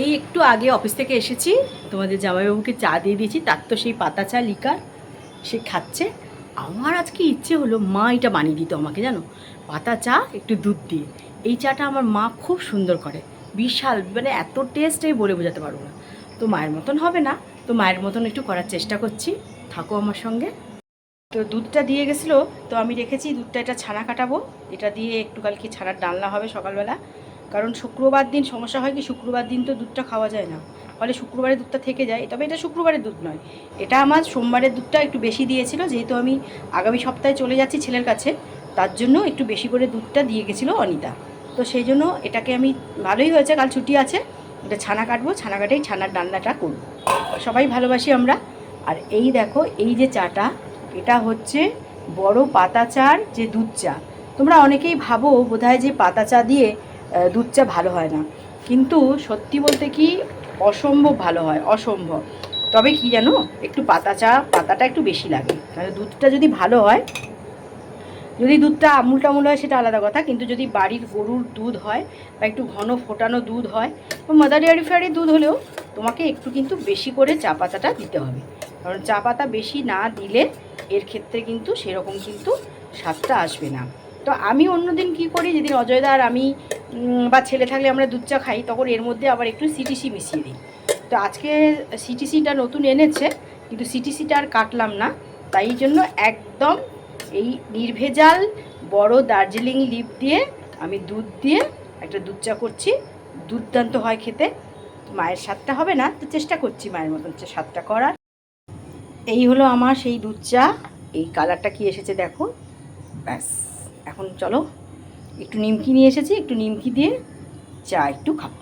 এই একটু আগে অফিস থেকে এসেছি, তোমাদের জামাইবাবুকে চা দিয়ে দিয়েছি, তার তো সেই পাতা চা, লিকার, সে খাচ্ছে। আমার আজকে ইচ্ছে হলো মা এটা বানিয়ে দিত আমাকে, জানো? পাতা চা, একটু দুধ দিয়ে। এই চাটা আমার মা খুব সুন্দর করে। বিশাল মানে এত টেস্ট এই বলে বোঝাতে পারব না। তো মায়ের মতন হবে না। তো মায়ের মতন একটু করার চেষ্টা করছি। থাকো আমার সঙ্গে। তো দুধটা দিয়ে গেছিল, তো আমি রেখেছি, দুধটা এটা ছানা কাটাবো। এটা দিয়ে একটু কালকে ছানার ডালনা হবে সকালবেলা। কারণ শুক্রবার দিন সমস্যা হয় কি, শুক্রবার দিন তো দুধটা খাওয়া যায় না। ফলে শুক্রবারের দুধটা থেকে যায়। তবে এটা শুক্রবারের দুধ নয়। এটা আমার সোমবারের দুধটা একটু বেশি দিয়েছিল, যেহেতু আমি আগামী সপ্তাহে চলে যাচ্ছি ছেলের কাছে। তার জন্য একটু বেশি করে দুধটা দিয়ে গেছিল অনিতা। তো সেই জন্য এটাকে আমি, ভালোই হয়েছে, কাল ছুটি আছে। এটা ছানা কাটবো, ছানা কাটেই ছানার রান্নাটা করব। সবাই ভালোবাসি আমরা। আর এই দেখো, এই যে চাটা, এটা হচ্ছে বড় পাতা চার যে দুধ চা। তোমরা অনেকেই ভাবো বোধহয় যে পাতা চা দিয়ে দুধ চা ভালো হয় না। কিন্তু সত্যি বলতে কি অসম্ভব ভালো হয়, অসম্ভব। তবে কি জানো, একটু পাতা চা, পাতাটা একটু বেশি লাগে। তাহলে দুধটা যদি ভালো হয়, যদি দুধটা আমুল টামুল হয় সেটা আলাদা কথা, কিন্তু যদি বাড়ির গরুর দুধ হয় বা একটু ঘন ফোটানো দুধ হয়, বা মাদার ডেয়ারি ফেয়ারির দুধ হলেও তোমাকে একটু কিন্তু বেশি করে চা পাতাটা দিতে হবে। কারণ চা পাতা বেশি না দিলে এর ক্ষেত্রে কিন্তু সেরকম কিন্তু স্বাদটা আসবে না। তো আমি অন্যদিন কি করি, যেদিন অজয়দার আমি বা ছেলে থাকলে আমরা দুধ চা খাই, তখন এর মধ্যে আবার একটু সিটিসি মিশিয়ে দিই। তো আজকে সিটিসিটা নতুন এনেছে, কিন্তু সিটিসিটা আর কাটলাম না। তাই জন্য একদম এই নির্ভেজাল বড় দার্জিলিং লিপ দিয়ে আমি দুধ দিয়ে একটা দুধ চা করছি। দুর্দান্ত হয় খেতে মায়ের স্বাদটা হবে না, তো চেষ্টা করছি মায়ের মতন স্বাদটা করার। এই হলো আমার সেই দুধ চা, এই কালারটা কি এসেছে দেখো। ব্যাস, এখন চলো একটু নিমকি নিয়ে এসেছি একটু নিমকি দিয়ে চা একটু খাব।